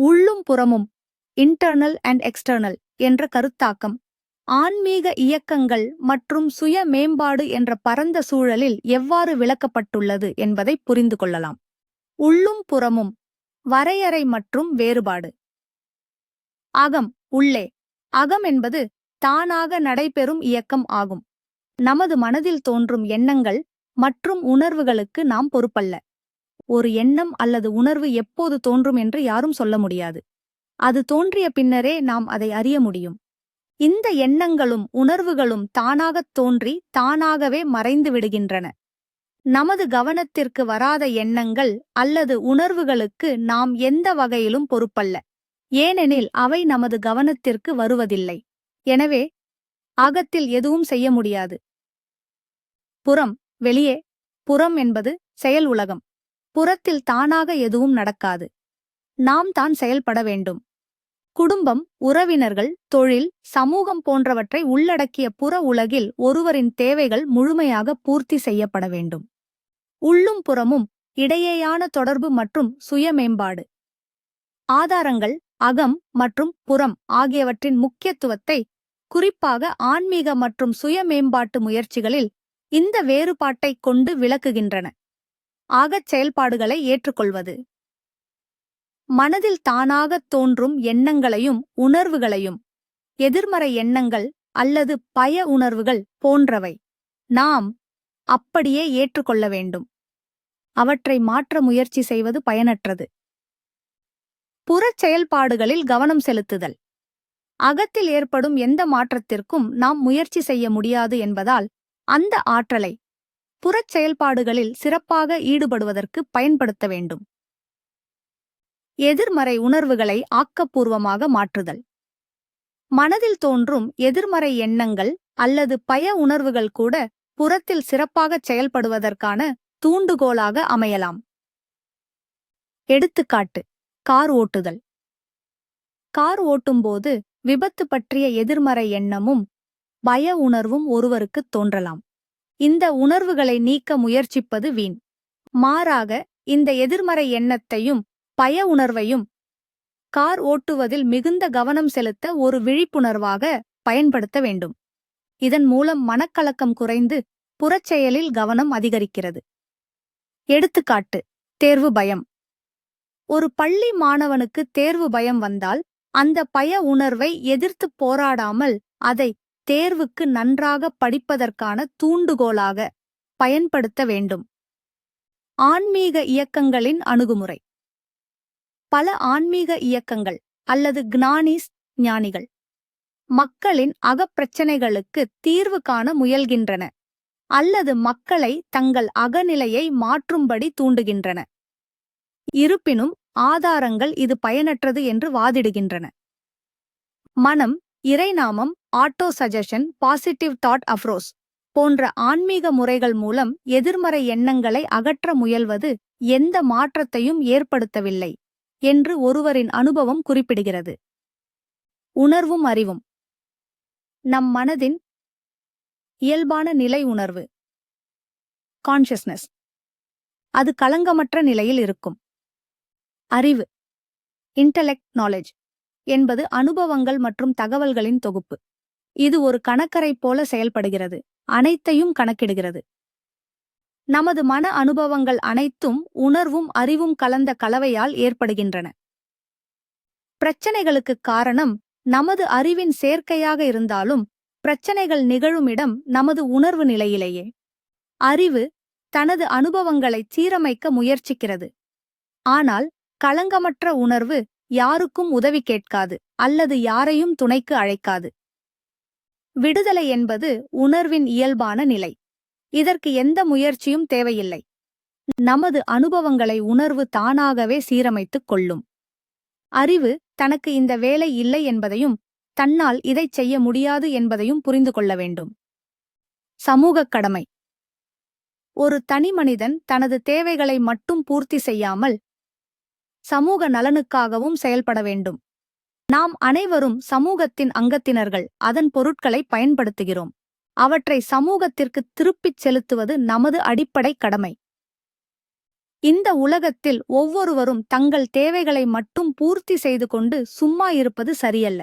உள்ளும் புறமும் internal and external என்ற கருத்தாக்கம் ஆன்மீக இயக்கங்கள் மற்றும் சுய மேம்பாடு என்ற பரந்த சூழலில் எவ்வாறு விளக்கப்பட்டுள்ளது என்பதை புரிந்து கொள்ளலாம். உள்ளும் புறமும் வரையறை மற்றும் வேறுபாடு. அகம் உள்ளே. அகம் என்பது தானாக நடைபெறும் இயக்கம் ஆகும். நமது மனதில் தோன்றும் எண்ணங்கள் மற்றும் உணர்வுகளுக்கு நாம் பொறுப்பல்ல. ஒரு எண்ணம் அல்லது உணர்வு எப்போது தோன்றும் என்று யாரும் சொல்ல முடியாது. அது தோன்றிய பின்னரே நாம் அதை அறிய முடியும். இந்த எண்ணங்களும் உணர்வுகளும் தானாகத் தோன்றி தானாகவே மறைந்து விடுகின்றன. நமது கவனத்திற்கு வராத எண்ணங்கள் அல்லது உணர்வுகளுக்கு நாம் எந்த வகையிலும் பொறுப்பல்ல. ஏனெனில் அவை நமது கவனத்திற்கு வருவதில்லை. எனவே அகத்தில் எதுவும் செய்ய முடியாது. புறம் வெளியே. புறம் என்பது செயல் உலகம். புறத்தில் தானாக எதுவும் நடக்காது. நாம் தான் செயல்பட வேண்டும். குடும்பம் உறவினர்கள் தொழில் சமூகம் போன்றவற்றை உள்ளடக்கிய புற உலகில் ஒருவரின் தேவைகள் முழுமையாக பூர்த்தி செய்யப்பட வேண்டும். உள்ளும் புறமும் இடையேயான தொடர்பு மற்றும் சுய மேம்பாடு ஆதாரங்கள் அகம் மற்றும் புறம் ஆகியவற்றின் முக்கியத்துவத்தை குறிப்பாக ஆன்மீக மற்றும் சுய மேம்பாட்டு முயற்சிகளில் இந்த வேறுபாட்டைக் கொண்டு விளக்குகின்றன. ஆகச் செயல்பாடுகளை ஏற்றுக்கொள்வது. மனதில் தானாகத் தோன்றும் எண்ணங்களையும் உணர்வுகளையும் எதிர்மறை எண்ணங்கள் அல்லது பய உணர்வுகள் போன்றவை நாம் அப்படியே ஏற்றுக்கொள்ள வேண்டும். அவற்றை மாற்ற முயற்சி செய்வது பயனற்றது. புறச் செயல்பாடுகளில் கவனம் செலுத்துதல். அகத்தில் ஏற்படும் எந்த மாற்றத்திற்கும் நாம் முயற்சி செய்ய முடியாது என்பதால் அந்த ஆற்றலை புறச் செயல்பாடுகளில் சிறப்பாக ஈடுபடுவதற்கு பயன்படுத்த வேண்டும். எதிர்மறை உணர்வுகளை ஆக்கப்பூர்வமாக மாற்றுதல். மனதில் தோன்றும் எதிர்மறை எண்ணங்கள் அல்லது பய உணர்வுகள் கூட புறத்தில் சிறப்பாகச் செயல்படுவதற்கான தூண்டுகோலாக அமையலாம். எடுத்துக்காட்டு கார் ஓட்டுதல். கார் ஓட்டும்போது விபத்து பற்றிய எதிர்மறை எண்ணமும் பய உணர்வும் ஒருவருக்குத் தோன்றலாம். இந்த உணர்வுகளை நீக்க முயற்சிப்பது வீண். மாறாக இந்த எதிர்மறை எண்ணத்தையும் பய உணர்வையும் கார் ஓட்டுவதில் மிகுந்த கவனம் செலுத்த ஒரு விழிப்புணர்வாக பயன்படுத்த வேண்டும். இதன் மூலம் மனக்கலக்கம் குறைந்து புறச்செயலில் கவனம் அதிகரிக்கிறது. எடுத்துக்காட்டு தேர்வு பயம். ஒரு பள்ளி மாணவனுக்கு தேர்வு பயம் வந்தால் அந்த பய உணர்வை எதிர்த்து போராடாமல் அதை தேர்வுக்கு நன்றாக படிப்பதற்கான தூண்டுகோலாக பயன்படுத்த வேண்டும். ஆன்மீக இயக்கங்களின் அணுகுமுறை. பல ஆன்மீக இயக்கங்கள் அல்லது க்னானிஸ் ஞானிகள் மக்களின் அகப்பிரச்சனைகளுக்கு தீர்வு காண முயல்கின்றன அல்லது மக்களை தங்கள் அகநிலையை மாற்றும்படி தூண்டுகின்றன. இருப்பினும் ஆதாரங்கள் இது பயனற்றது என்று வாதிடுகின்றன. மனம் இறைநாமம் ஆட்டோ சஜஷன் பாசிட்டிவ் தாட் அஃப்ரோஸ் போன்ற ஆன்மீக முறைகள் மூலம் எதிர்மறை எண்ணங்களை அகற்ற முயல்வது எந்த மாற்றத்தையும் ஏற்படுத்தவில்லை என்று ஒருவரின் அனுபவம் குறிப்பிடுகிறது. உணர்வும் அறிவும் நம் மனதின் இயல்பான நிலை உணர்வு. கான்ஷியஸ்னஸ் அது களங்கமற்ற நிலையில் இருக்கும். அறிவு இன்டலெக்ட் நாலேஜ் என்பது அனுபவங்கள் மற்றும் தகவல்களின் தொகுப்பு. இது ஒரு கணக்கரை போல செயல்படுகிறது. அனைத்தையும் கணக்கிடுகிறது. நமது மன அனுபவங்கள் அனைத்தும் உணர்வும் அறிவும் கலந்த கலவையால் ஏற்படுகின்றன. பிரச்சனைகளுக்கு காரணம் நமது அறிவின் சேர்க்கையாக இருந்தாலும் பிரச்சனைகள் நிகழும் இடம் நமது உணர்வு நிலையிலேயே. அறிவு தனது அனுபவங்களை சீரமைக்க முயற்சிக்கிறது. ஆனால் களங்கமற்ற உணர்வு யாருக்கும் உதவி கேட்காது அல்லது யாரையும் துணைக்கு அழைக்காது. விடுதலை என்பது உணர்வின் இயல்பான நிலை. இதற்கு எந்த முயற்சியும் தேவையில்லை. நமது அனுபவங்களை உணர்வு தானாகவே சீரமைத்துக் கொள்ளும். அறிவு தனக்கு இந்த வேலை இல்லை என்பதையும் தன்னால் இதைச் செய்ய முடியாது என்பதையும் புரிந்து கொள்ள வேண்டும். சமூகக் கடமை. ஒரு தனிமனிதன் தனது தேவைகளை மட்டும் பூர்த்தி செய்யாமல் சமூக நலனுக்காகவும் செயல்பட வேண்டும். நாம் அனைவரும் சமூகத்தின் அங்கத்தினர்கள் அதன் பொருட்களை பயன்படுத்துகிறோம். அவற்றை சமூகத்திற்கு திருப்பிச் செலுத்துவது நமது அடிப்படை கடமை. இந்த உலகத்தில் ஒவ்வொருவரும் தங்கள் தேவைகளை மட்டும் பூர்த்தி செய்து கொண்டு சும்மா இருப்பது சரியல்ல.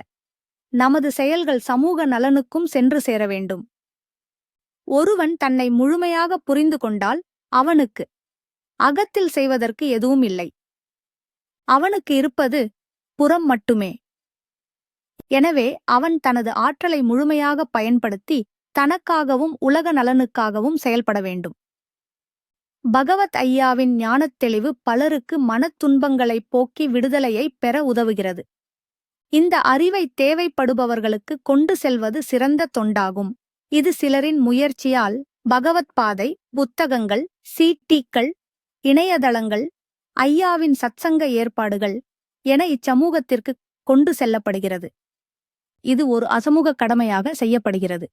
நமது செயல்கள் சமூக நலனுக்கும் சென்று சேர வேண்டும். ஒருவன் தன்னை முழுமையாக புரிந்து கொண்டால் அவனுக்கு அகத்தில் செய்வதற்கு எதுவும் இல்லை. அவனுக்கு இருப்பது புறம் மட்டுமே. எனவே அவன் தனது ஆற்றலை முழுமையாக பயன்படுத்தி தனக்காகவும் உலக நலனுக்காகவும் செயல்பட வேண்டும். பகவத் ஐயாவின் ஞானத் தெளிவு பலருக்கு மனத் துன்பங்களைப் போக்கி விடுதலையை பெற உதவுகிறது. இந்த அறிவை தேவைப்படுபவர்களுக்கு கொண்டு செல்வது சிறந்த தொண்டாகும். இது சிலரின் முயற்சியால் பகவத் பாதை புத்தகங்கள் சீட்டீக்கள் இணையதளங்கள் ஐயாவின் சத்சங்க ஏற்பாடுகள் என இச்சமூகத்திற்கு கொண்டு செல்லப்படுகிறது. இது ஒரு அசமூக கடமையாக செய்யப்படுகிறது.